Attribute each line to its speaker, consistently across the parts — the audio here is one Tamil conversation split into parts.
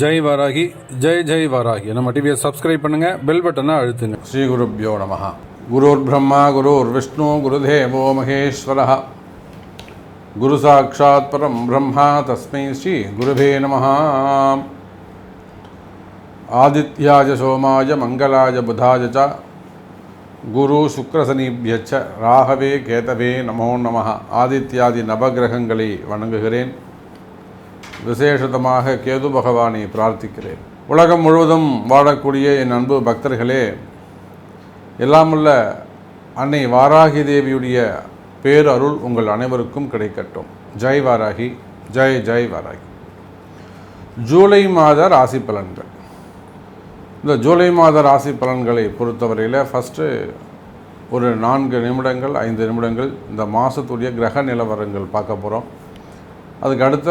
Speaker 1: ஜெய் வராகி ஜெய் ஜெய் வராகி. நம்ம டிவியை சப்ஸ்கிரைப் பண்ணுங்க பெல் பட்டனை அழுத்துங்க. ஸ்ரீ குருப்யோ நம. குருர் பிரம்மா குருர் விஷ்ணு குருதேவோ மகேஸ்வர. குரு சாட்சாத் பரம் பிரம்மா தஸ்மை ஸ்ரீ குருவே நம. ஆதித்யாஜ சோமாய மங்களாய புதாய ச. குரு சுக்கரசனிபியச்ச ராகவே கேதவே நமோ நம. ஆதித்யாதி நவகிரகங்களை வணங்குகிறேன். விசேஷதமாக கேது பகவானை பிரார்த்திக்கிறேன். உலகம் முழுவதும் வாழக்கூடிய என் அன்பு பக்தர்களே எல்லாமுள்ள அன்னை வாராகி தேவியுடைய பேரருள் உங்கள் அனைவருக்கும் கிடைக்கட்டும். ஜெய் வாராகி ஜெய் ஜெய் வாராகி. ஜூலை மாத ராசி பலன்கள். இந்த ஜூலை மாத ராசி பலன்களை பொறுத்தவரையில் ஃபஸ்ட்டு ஒரு நான்கு நிமிடங்கள் ஐந்து நிமிடங்கள் இந்த மாதத்துடைய கிரக நிலவரங்கள் பார்க்க போகிறோம் அதுக்கு அடுத்த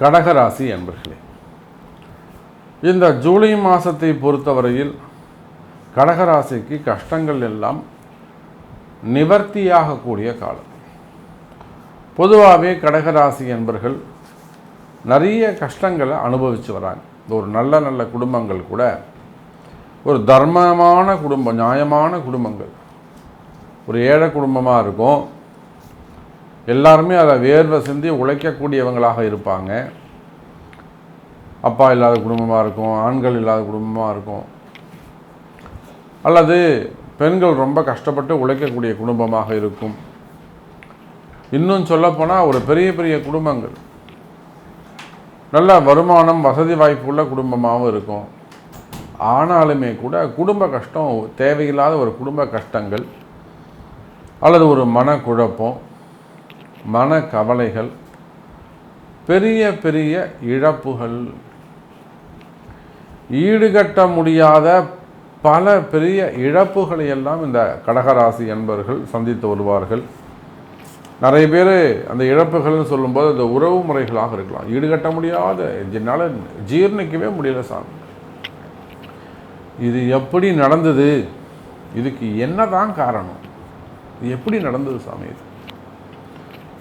Speaker 1: கடகராசி என்பர்களே இந்த ஜூலை மாதத்தை பொறுத்தவரையில் கடகராசிக்கு கஷ்டங்கள் எல்லாம் நிவர்த்தியாகக்கூடிய காலம். பொதுவாகவே கடகராசி என்பர்கள் நிறைய கஷ்டங்களை அனுபவித்து வராங்க. ஒரு நல்ல நல்ல குடும்பங்கள் கூட ஒரு தர்மமான குடும்பம் நியாயமான குடும்பங்கள். ஒரு ஏழை குடும்பமாக இருக்கும் எல்லாருமே அதை வேர்வை சிந்தி உழைக்கக்கூடியவங்களாக இருப்பாங்க. அப்பா இல்லாத குடும்பமாக இருக்கும் ஆண்கள் இல்லாத குடும்பமாக இருக்கும். அல்லது பெண்கள் ரொம்ப கஷ்டப்பட்டு உழைக்கக்கூடிய குடும்பமாக இருக்கும். இன்னும் சொல்லப்போனால் ஒரு பெரிய பெரிய குடும்பங்கள். நல்ல வருமானம் வசதி வாய்ப்புள்ள குடும்பமாகவும் இருக்கும். ஆனாலுமே கூட குடும்ப கஷ்டம் தேவையில்லாத ஒரு குடும்ப கஷ்டங்கள் அல்லது ஒரு மனக்குழப்பம் மன கவலைகள் பெரிய பெரிய இழப்புகள். ஈடுகட்ட முடியாத பல பெரிய இழப்புகளை எல்லாம் இந்த கடகராசி என்பவர்கள் சந்தித்து வருவார்கள். நிறைய பேர் அந்த இழப்புகள்னு சொல்லும்போது அந்த உறவு முறைகளாக இருக்கலாம். ஈடுகட்ட முடியாத. என்னால் ஜீர்ணிக்கவே முடியல சாமி. இது எப்படி நடந்தது? இதுக்கு என்னதான் காரணம்? இது எப்படி நடந்தது சாமி இது?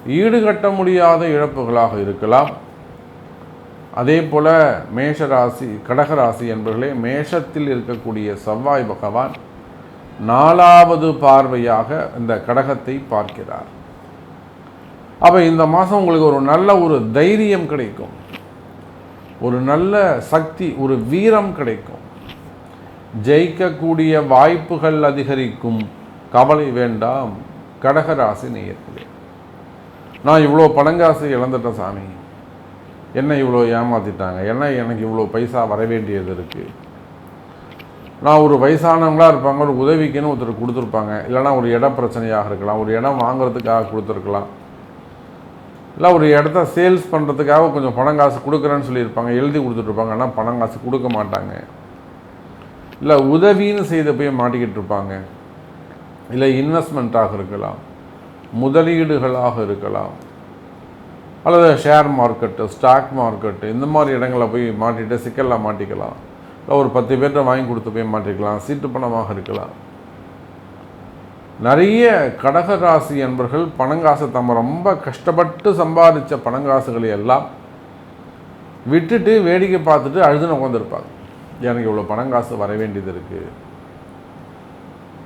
Speaker 1: ஈடுகட்ட முடியாத இழப்புகளாக இருக்கலாம். அதே போல் மேஷராசி கடகராசி என்பவர்களே மேஷத்தில் இருக்கக்கூடிய செவ்வாய் பகவான் நாலாவது பார்வையாக இந்த கடகத்தை பார்க்கிறார். அப்போ இந்த மாதம் உங்களுக்கு ஒரு நல்ல ஒரு தைரியம் கிடைக்கும். ஒரு நல்ல சக்தி ஒரு வீரம் கிடைக்கும். ஜெயிக்கக்கூடிய வாய்ப்புகள் அதிகரிக்கும். கவலை வேண்டாம். கடகராசி நேயர்களே. நான் இவ்வளோ பணங்காசு இழந்துட்டேன் சாமி. என்ன இவ்வளோ ஏமாற்றிட்டாங்க என்ன எனக்கு இவ்வளோ பைசா வர வேண்டியது இருக்குது நான் ஒரு வயசானவங்களாக இருப்பாங்க ஒரு உதவிக்குன்னு ஒருத்தர் கொடுத்துருப்பாங்க. இல்லைனா ஒரு இட பிரச்சனையாக இருக்கலாம் ஒரு இடம் வாங்குறதுக்காக கொடுத்துருக்கலாம். இல்லை ஒரு இடத்த சேல்ஸ் பண்ணுறதுக்காக கொஞ்சம் பணம் காசு கொடுக்குறேன்னு சொல்லியிருப்பாங்க எழுதி கொடுத்துட்ருப்பாங்க. ஆனால் பணம் காசு கொடுக்க மாட்டாங்க. இல்லை உதவின்னு செய்த போய் மாட்டிக்கிட்டு இருப்பாங்க. இல்லை இன்வெஸ்ட்மெண்ட்டாக இருக்கலாம். முதலீடுகளாக இருக்கலாம். அல்லது ஷேர் மார்க்கெட்டு ஸ்டாக் மார்க்கெட்டு இந்த மாதிரி இடங்களில் போய் மாட்டிட்டு சிக்கலில் மாட்டிக்கலாம். இல்லை ஒரு பத்து பேர்கிட்ட வாங்கி கொடுத்து போய் மாட்டிக்கலாம். சீட்டு பணமாக இருக்கலாம். நிறைய கடகராசி என்பர்கள் பணங்காசை தம்ம ரொம்ப கஷ்டப்பட்டு சம்பாதிச்ச பணங்காசுகளை எல்லாம் விட்டுட்டு வேடிக்கை பார்த்துட்டு அழுதுன்னு உட்காந்துருப்பாங்க எனக்கு இவ்வளோ பணங்காசு வர வேண்டியது இருக்குது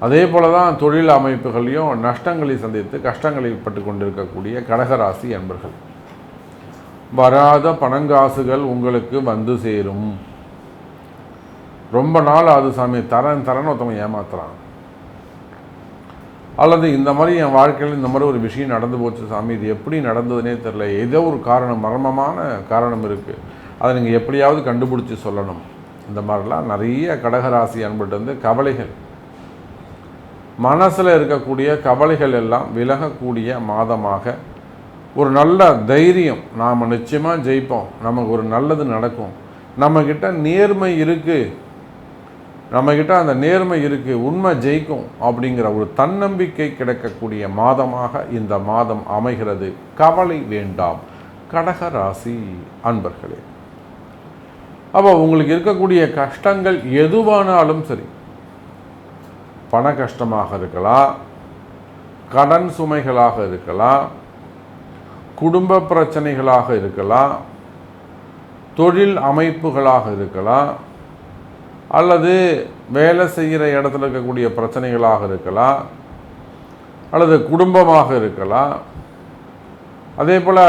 Speaker 1: அதே போல தான் தொழில் அமைப்புகளையும் நஷ்டங்களை சந்தித்து கஷ்டங்களில் பட்டு கொண்டிருக்கக்கூடிய கடகராசி என்பர்கள் வராத பணங்காசுகள் உங்களுக்கு வந்து சேரும். ரொம்ப நாள் அது சாமி தரன் தரன் ஒருத்தவங்க ஏமாத்துறான். அல்லது இந்த மாதிரி என் வாழ்க்கையில் இந்த மாதிரி ஒரு விஷயம் நடந்து போச்சு சாமி இது எப்படி நடந்ததுனே தெரில ஏதோ ஒரு காரணம் மர்மமான காரணம் இருக்குது அதை நீங்கள் எப்படியாவது கண்டுபிடிச்சி சொல்லணும். இந்த மாதிரிலாம் நிறைய கடகராசி அன்புட்டு வந்து கவலைகள். மனசில் இருக்கக்கூடிய கவலைகள் எல்லாம் விலகக்கூடிய மாதமாக ஒரு நல்ல தைரியம் நாம் நிச்சயமாக ஜெயிப்போம். நமக்கு ஒரு நல்லது நடக்கும். நம்மக்கிட்ட நேர்மை இருக்குது நம்மக்கிட்ட அந்த நேர்மை இருக்குது உண்மை ஜெயிக்கும் அப்படிங்கிற ஒரு தன்னம்பிக்கை கிடைக்கக்கூடிய மாதமாக இந்த மாதம் அமைகிறது. கவலை வேண்டாம். கடக ராசி அன்பர்களே. அப்போ உங்களுக்கு இருக்கக்கூடிய கஷ்டங்கள் எதுவானாலும் சரி பண கஷ்டமாக இருக்கலாம் கடன் சுமைகளாக இருக்கலாம் குடும்ப பிரச்சனைகளாக இருக்கலாம் தொழில் அமைப்புகளாக இருக்கலாம் அல்லது வேலை செய்கிற இடத்துல இருக்கக்கூடிய பிரச்சனைகளாக இருக்கலாம் அல்லது குடும்பமாக இருக்கலாம் அதே போல்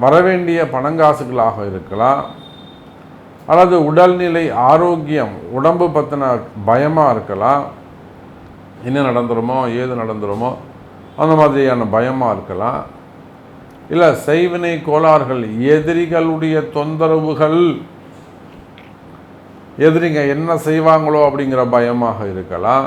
Speaker 1: வரவேண்டிய பணங்காசுகளாக இருக்கலாம் அல்லது உடல்நிலை ஆரோக்கியம் உடம்பு பற்றின பயமாக இருக்கலாம் என்ன நடந்துருமோ ஏது நடந்துருமோ அந்த மாதிரியான பயமாக இருக்கலாம். இல்லை செய்வினை கோளாறுகள் எதிரிகளுடைய தொந்தரவுகள். எதிரிங்க என்ன செய்வாங்களோ அப்படிங்கிற பயமாக இருக்கலாம்.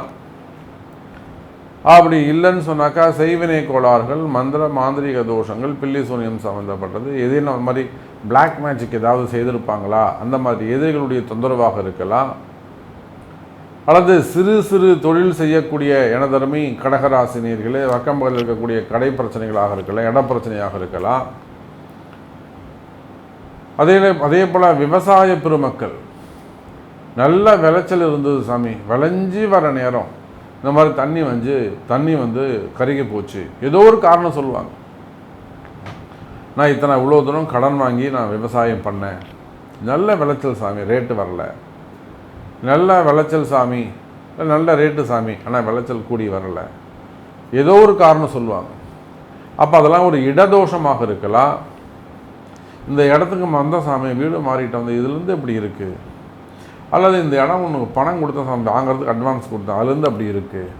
Speaker 1: அப்படி இல்லைன்னு சொன்னாக்கா செய்வினை கோளாறுகள் மந்திர மாந்திரிக தோஷங்கள் பில்லி சூனியம் சம்மந்தப்பட்டது எதிரும் மாதிரி பிளாக் மேஜிக் ஏதாவது செய்திருப்பாங்களா? அந்த மாதிரி எதிரிகளுடைய தொந்தரவாக இருக்கலாம். அல்லது சிறு சிறு தொழில் செய்யக்கூடிய எனதருமை கடகராசினியர்களே வக்கம்பகல் இருக்கக்கூடிய கடை பிரச்சனைகளாக இருக்கலாம் இட பிரச்சனையாக இருக்கலாம். அதே அதே போல் விவசாய பெருமக்கள் நல்ல விளைச்சல் இருந்தது சாமி. விளைஞ்சி வர நேரம் இந்த மாதிரி தண்ணி வந்து தண்ணி வந்து கருகி போச்சு. ஏதோ ஒரு காரணம் சொல்லுவாங்க. நான் இத்தனை இவ்வளோ தூரம் கடன் வாங்கி நான் விவசாயம் பண்ணேன். நல்ல விளைச்சல் சாமி ரேட்டு வரல. நல்ல விளைச்சல் சாமி இல்லை நல்ல ரேட்டு சாமி ஆனால் விளைச்சல் கூடி வரல. ஏதோ ஒரு காரணம் சொல்லுவாங்க. அப்போ அதெல்லாம் ஒரு இடதோஷமாக இருக்கலாம். இந்த இடத்துக்கு வந்த சாமி வீடு மாறிட்டு அந்த இதுலேருந்து இப்படி இருக்குது அல்லது இந்த இடம் உனக்கு பணம் கொடுத்த சாமி வாங்குறதுக்கு அட்வான்ஸ் கொடுத்தோம் அதுலேருந்து அப்படி இருக்குது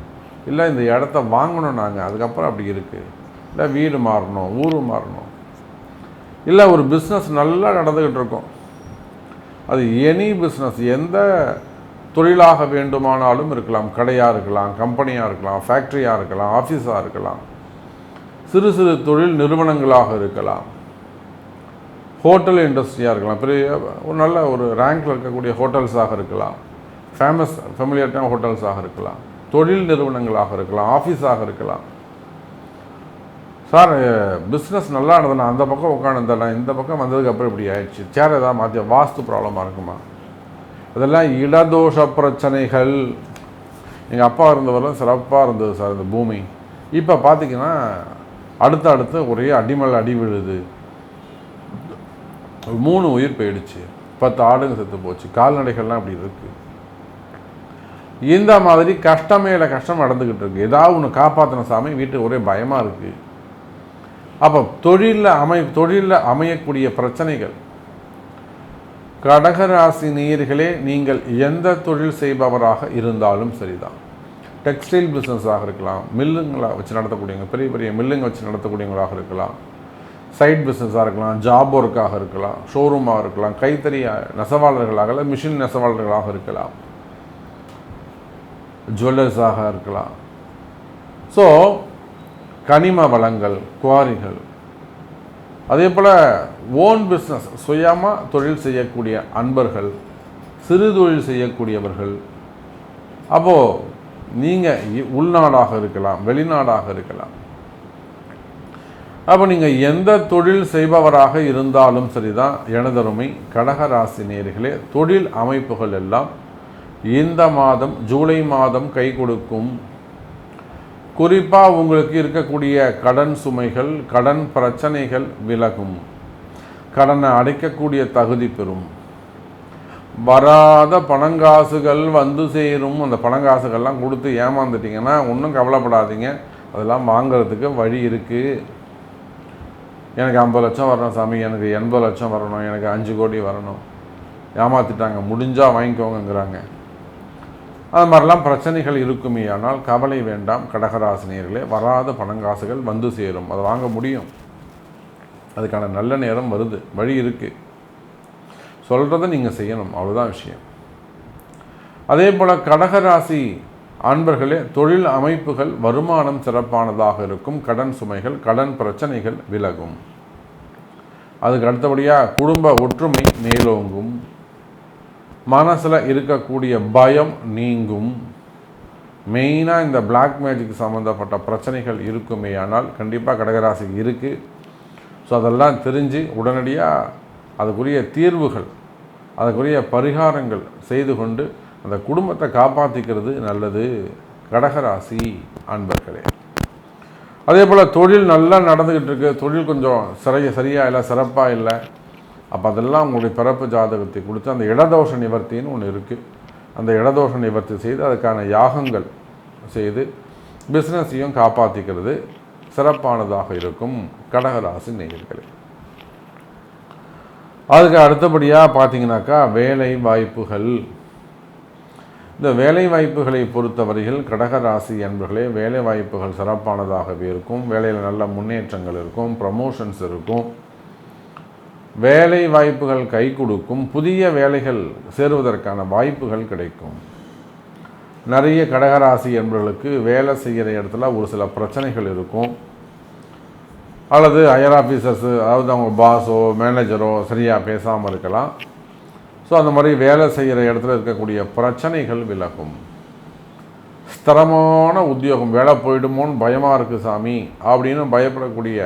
Speaker 1: இல்லை இந்த இடத்த வாங்கணும் நாங்கள் அதுக்கப்புறம் அப்படி இருக்குது இல்லை வீடு மாறணும் ஊர் மாறணும். இல்லை ஒரு பிஸ்னஸ் நல்லா நடந்துக்கிட்டு இருக்கோம். அது எனி பிஸ்னஸ் எந்த தொழிலாக வேண்டுமானாலும் இருக்கலாம். கடையாக இருக்கலாம் கம்பெனியாக இருக்கலாம் ஃபேக்ட்ரியாக இருக்கலாம் ஆஃபீஸாக இருக்கலாம். சிறு சிறு தொழில் நிறுவனங்களாக இருக்கலாம். ஹோட்டல் இண்டஸ்ட்ரியாக இருக்கலாம். பெரிய ஒரு நல்ல ஒரு ரேங்கில் இருக்கக்கூடிய ஹோட்டல்ஸாக இருக்கலாம். ஃபேமஸ் ஃபெமிலியர்டான ஹோட்டல்ஸாக இருக்கலாம். தொழில் நிறுவனங்களாக இருக்கலாம். ஆஃபீஸாக இருக்கலாம். சார் பிஸ்னஸ் நல்லா இருந்தது நான் அந்த பக்கம் உட்காந்துருந்தேன் இந்த பக்கம் வந்ததுக்கு அப்புறம் இப்படி ஆயிடுச்சு. சேர் ஏதாவது மாற்றி வாஸ்து ப்ராப்ளமாக இருக்குமா? அதெல்லாம் இடதோஷ பிரச்சனைகள். எங்கள் அப்பா இருந்தவரெல்லாம் சிறப்பாக இருந்தது சார் இந்த பூமி. இப்போ பார்த்தீங்கன்னா அடுத்து அடுத்து ஒரே அடிமல் அடி விழுது. மூணு உயிர் போயிடுச்சு. பத்து ஆடுங்க செத்து போச்சு. கால்நடைகள்லாம் அப்படி இருக்குது இந்த மாதிரி கஷ்டமே இல்லை கஷ்டம் நடந்துக்கிட்டு இருக்கு. ஏதாவது ஒன்று காப்பாற்றின சாமி வீட்டுக்கு ஒரே பயமாக இருக்குது அப்போ தொழிலில் அமை தொழிலில் அமையக்கூடிய பிரச்சனைகள். கடகராசி நேயர்களே நீங்கள் எந்த தொழில் செய்பவராக இருந்தாலும் சரிதான். டெக்ஸ்டைல் பிஸ்னஸாக இருக்கலாம் மில்லுங்களை வச்சு நடத்தக்கூடியவங்க பெரிய பெரிய மில்லுங்க வச்சு நடத்தக்கூடியவங்களாக இருக்கலாம். சைட் பிஸ்னஸாக இருக்கலாம் ஜாப் ஒர்க்காக இருக்கலாம் ஷோரூமாக இருக்கலாம் கைத்தறி நெசவாளர்களாக இல்லை மிஷின் நெசவாளர்களாக இருக்கலாம். ஜுவல்லர்ஸாக இருக்கலாம். ஸோ கனிம வளங்கள் குவாரிகள் அதே போல் ஓன் பிஸ்னஸ் சுயமாக தொழில் செய்யக்கூடிய அன்பர்கள் சிறு தொழில் செய்யக்கூடியவர்கள். அப்போது நீங்கள் உள்நாடாக இருக்கலாம் வெளிநாடாக இருக்கலாம். அப்போ நீங்கள் எந்த தொழில் செய்பவராக இருந்தாலும் சரிதான் எனதருமை கடகராசி நேர்களே தொழில் அமைப்புகள் எல்லாம் இந்த மாதம் ஜூலை மாதம் கை கொடுக்கும் குறிப்பாக உங்களுக்கு இருக்கக்கூடிய கடன் சுமைகள் கடன் பிரச்சனைகள் விலகும். கடனை அடைக்கக்கூடிய தகுதி பெறும். வராத பணங்காசுகள் வந்து சேரும். அந்த பணங்காசுகள்லாம் கொடுத்து ஏமாந்துட்டிங்கன்னா ஒன்றும் கவலைப்படாதீங்க. அதெல்லாம் வாங்கிறதுக்கு வழி இருக்குது எனக்கு ஐம்பது லட்சம் வரணும் சாமி. எனக்கு எண்பது லட்சம் வரணும். எனக்கு அஞ்சு கோடி வரணும். ஏமாற்றிட்டாங்க முடிஞ்சால் வாங்கிக்கோங்கங்கிறாங்க. அது மாதிரிலாம் பிரச்சனைகள் இருக்குமே. ஆனால் கவலை வேண்டாம் கடகராசினியர்களே. வராத பணங்காசுகள் வந்து சேரும். அதை வாங்க முடியும். அதுக்கான நல்ல நேரம் வருது. வழி இருக்குது சொல்கிறத நீங்கள் செய்யணும். அவ்வளோதான் விஷயம். அதே போல் கடகராசி அன்பர்களே தொழில் அமைப்புகள் வருமானம் சிறப்பானதாக இருக்கும். கடன் சுமைகள் கடன் பிரச்சனைகள் விலகும். அதுக்கு அடுத்தபடியாக குடும்ப ஒற்றுமை மேலோங்கும். மனசில் இருக்கக்கூடிய பயம் நீங்கும். மெயினாக இந்த பிளாக் மேஜிக் சம்மந்தப்பட்ட பிரச்சனைகள் இருக்குமே. ஆனால் கண்டிப்பாக கடகராசிக்கு இருக்குது ஸோ அதெல்லாம் தெரிஞ்சு உடனடியாக அதுக்குரிய தீர்வுகள் அதுக்குரிய பரிகாரங்கள் செய்து கொண்டு அந்த குடும்பத்தை காப்பாற்றிக்கிறது நல்லது. கடகராசி அன்பர்களே. அதே போல் தொழில் நல்லா நடந்துக்கிட்டு இருக்கு. தொழில் கொஞ்சம் சிறைய சரியாக இல்லை சிறப்பாக இல்லை. அப்போ அதெல்லாம் உங்களுடைய பிறப்பு ஜாதகத்தை கொடுத்து அந்த இடதோஷ நிவர்த்தின்னு ஒன்று இருக்குது அந்த இடதோஷ நிவர்த்தி செய்து அதுக்கான யாகங்கள் செய்து பிஸ்னஸையும் காப்பாற்றிக்கிறது சிறப்பானதாக இருக்கும். கடகராசி நேயர்களே. அதுக்கு அடுத்தபடியாக பார்த்தீங்கன்னாக்கா வேலை வாய்ப்புகள். இந்த வேலை வாய்ப்புகளை பொறுத்தவரையில் கடகராசி என்பர்களே வேலை வாய்ப்புகள் சிறப்பானதாகவே இருக்கும். வேலையில் நல்ல முன்னேற்றங்கள் இருக்கும். ப்ரமோஷன்ஸ் இருக்கும். வேலை வாய்ப்புகள் கை கொடுக்கும் புதிய வேலைகள் சேருவதற்கான வாய்ப்புகள் கிடைக்கும். நிறைய கடகராசி என்பவர்களுக்கு வேலை செய்கிற இடத்துல ஒரு சில பிரச்சனைகள் இருக்கும். அல்லது ஹையர் ஆஃபீஸர்ஸு அதாவது அவங்க பாஸோ மேனேஜரோ சரியாக பேசாமல் இருக்கலாம். ஸோ அந்த மாதிரி வேலை செய்கிற இடத்துல இருக்கக்கூடிய பிரச்சனைகள் விலகும். ஸ்திரமான உத்தியோகம் வேலை போயிடுமோன்னு பயமாக இருக்குது சாமி அப்படின்னு பயப்படக்கூடிய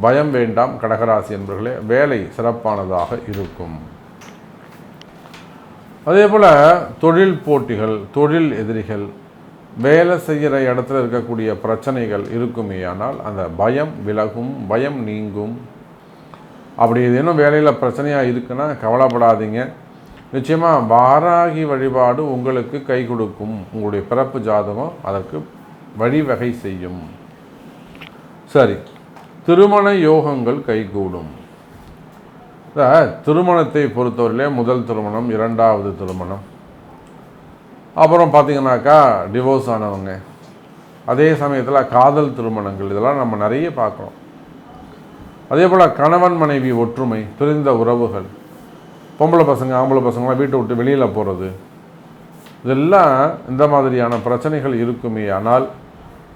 Speaker 1: பயம் வேண்டாம் கடகராசி என்பர்களே வேலை சிறப்பானதாக இருக்கும். அதே போல் தொழில் போட்டிகள் தொழில் எதிரிகள் வேலை செய்கிற இடத்துல இருக்கக்கூடிய பிரச்சனைகள் இருக்குமே ஆனால் அந்த பயம் விலகும் பயம் நீங்கும். அப்படி ஏதேனும் வேலையில் பிரச்சனையாக இருக்குன்னா கவலைப்படாதீங்க. நிச்சயமாக வாராகி வழிபாடு உங்களுக்கு கை கொடுக்கும். உங்களுடைய பிறப்பு ஜாதகம் அதற்கு வழிவகை செய்யும். சரி திருமண யோகங்கள் கைகூடும். திருமணத்தை பொறுத்தவரையிலே முதல் திருமணம் இரண்டாவது திருமணம். அப்புறம் பார்த்தீங்கன்னாக்கா டிவோர்ஸ் ஆனவங்க. அதே சமயத்தில் காதல் திருமணங்கள் இதெல்லாம் நம்ம நிறைய பார்க்குறோம். அதே போல் கணவன் மனைவி ஒற்றுமை பிரிந்த உறவுகள். பொம்பளை பசங்க ஆம்பளை பசங்களாம் வீட்டை விட்டு வெளியில் போகிறது இதெல்லாம் இந்த மாதிரியான பிரச்சனைகள் இருக்குமே ஆனால்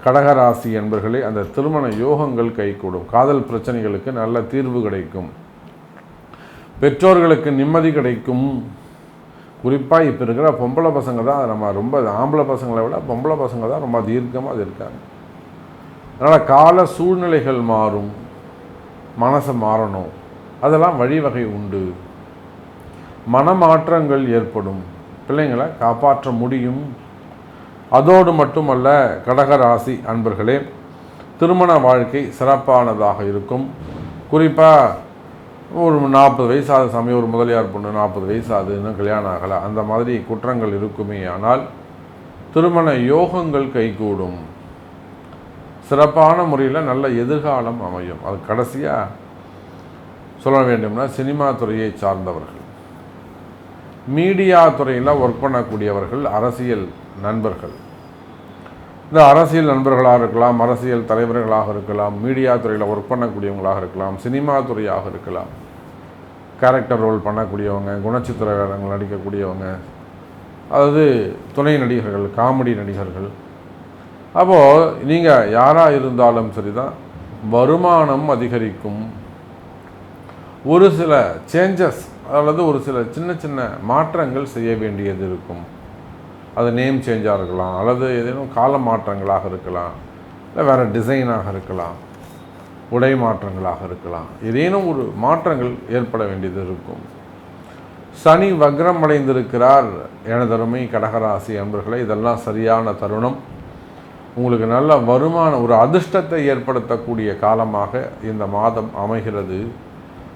Speaker 1: கடகராசி என்பர்களே அந்த திருமண யோகங்கள் கைகூடும். காதல் பிரச்சனைகளுக்கு நல்ல தீர்வு கிடைக்கும். பெற்றோர்களுக்கு நிம்மதி கிடைக்கும். குறிப்பாக இப்போ இருக்கிற பொம்பளை பசங்க தான் நம்ம ரொம்ப ஆம்பளை பசங்களை விட பொம்பளை பசங்க தான் ரொம்ப தீர்க்கமாக அது இருக்காங்க. அதனால் கால சூழ்நிலைகள் மாறும். மனசை மாறணும். அதெல்லாம் வழிவகை உண்டு. மனமாற்றங்கள் ஏற்படும். பிள்ளைங்களை காப்பாற்ற முடியும். அதோடு மட்டுமல்ல கடகராசி அன்பர்களே திருமண வாழ்க்கை சிறப்பானதாக இருக்கும். குறிப்பாக ஒரு நாற்பது வயசாத சமயம் ஒரு முதலியார் பொண்ணு நாற்பது வயசாது இன்னும் கல்யாணம் ஆகலை அந்த மாதிரி குற்றங்கள் இருக்குமே ஆனால் திருமண யோகங்கள் கைகூடும். சிறப்பான முறையில் நல்ல எதிர்காலம் அமையும். அது கடைசியாக சொல்ல வேண்டும்னா சினிமா துறையை சார்ந்தவர்கள். மீடியா துறையில் ஒர்க் பண்ணக்கூடியவர்கள் அரசியல் நண்பர்கள். இந்த அரசியல் நண்பர்களாக இருக்கலாம் அரசியல் தலைவர்களாக இருக்கலாம் மீடியா துறையில் ஒர்க் பண்ணக்கூடியவங்களாக இருக்கலாம் சினிமா துறையாக இருக்கலாம். கேரக்டர் ரோல் பண்ணக்கூடியவங்க குணச்சித்திரங்கள் நடிக்கக்கூடியவங்க அதாவது துணை நடிகர்கள் காமெடி நடிகர்கள். அப்போது நீங்கள் யாராக இருந்தாலும் சரி தான் வருமானம் அதிகரிக்கும். ஒரு சில சேஞ்சஸ் அல்லது ஒரு சில சின்ன சின்ன மாற்றங்கள் செய்ய வேண்டியது இருக்கும். அது நேம் சேஞ்சாக இருக்கலாம் அல்லது ஏதேனும் கால மாற்றங்களாக இருக்கலாம் இல்லை வேறு டிசைனாக இருக்கலாம் உடை மாற்றங்களாக இருக்கலாம் ஏதேனும் ஒரு மாற்றங்கள் ஏற்பட வேண்டியது இருக்கும். சனி வக்ரம் அடைந்திருக்கிறார். எனதருமை கடகராசி அன்பர்களை இதெல்லாம் சரியான தருணம். உங்களுக்கு நல்ல வருமான ஒரு அதிர்ஷ்டத்தை ஏற்படுத்தக்கூடிய காலமாக இந்த மாதம் அமைகிறது.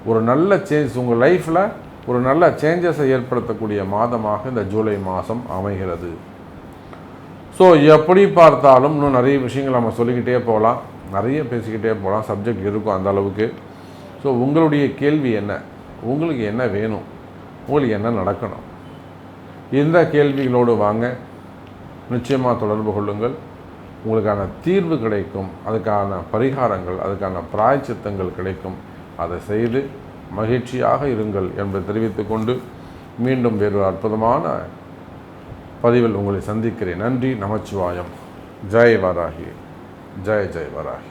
Speaker 1: ஒரு நல்ல சேஞ்ச் உங்கள் லைஃப்பில் ஒரு நல்ல சேஞ்சஸை ஏற்படுத்தக்கூடிய மாதமாக இந்த ஜூலை மாதம் அமைகிறது. ஸோ எப்படி பார்த்தாலும் இன்னும் நிறைய விஷயங்கள் நம்ம சொல்லிக்கிட்டே போகலாம். நிறைய பேசிக்கிட்டே போகலாம். சப்ஜெக்ட் இருக்கும் அந்த அளவுக்கு. ஸோ உங்களுடைய கேள்வி என்ன? உங்களுக்கு என்ன வேணும்? உங்களுக்கு என்ன நடக்கணும்? இந்த கேள்விகளோடு வாங்க. நிச்சயமாக தொடர்பு கொள்ளுங்கள். உங்களுக்கான தீர்வு கிடைக்கும். அதுக்கான பரிகாரங்கள் அதுக்கான பிராய்ச்சித்தங்கள் கிடைக்கும். அதை செய்து மகிழ்ச்சியாக இருங்கள் என்பதை தெரிவித்துக்கொண்டு மீண்டும் வேறு அற்புதமான பதிவில் உங்களை சந்திக்கிறேன். நன்றி நமச்சிவாயம். ஜெய் வராகி. ஜெய் ஜெய் வராகி.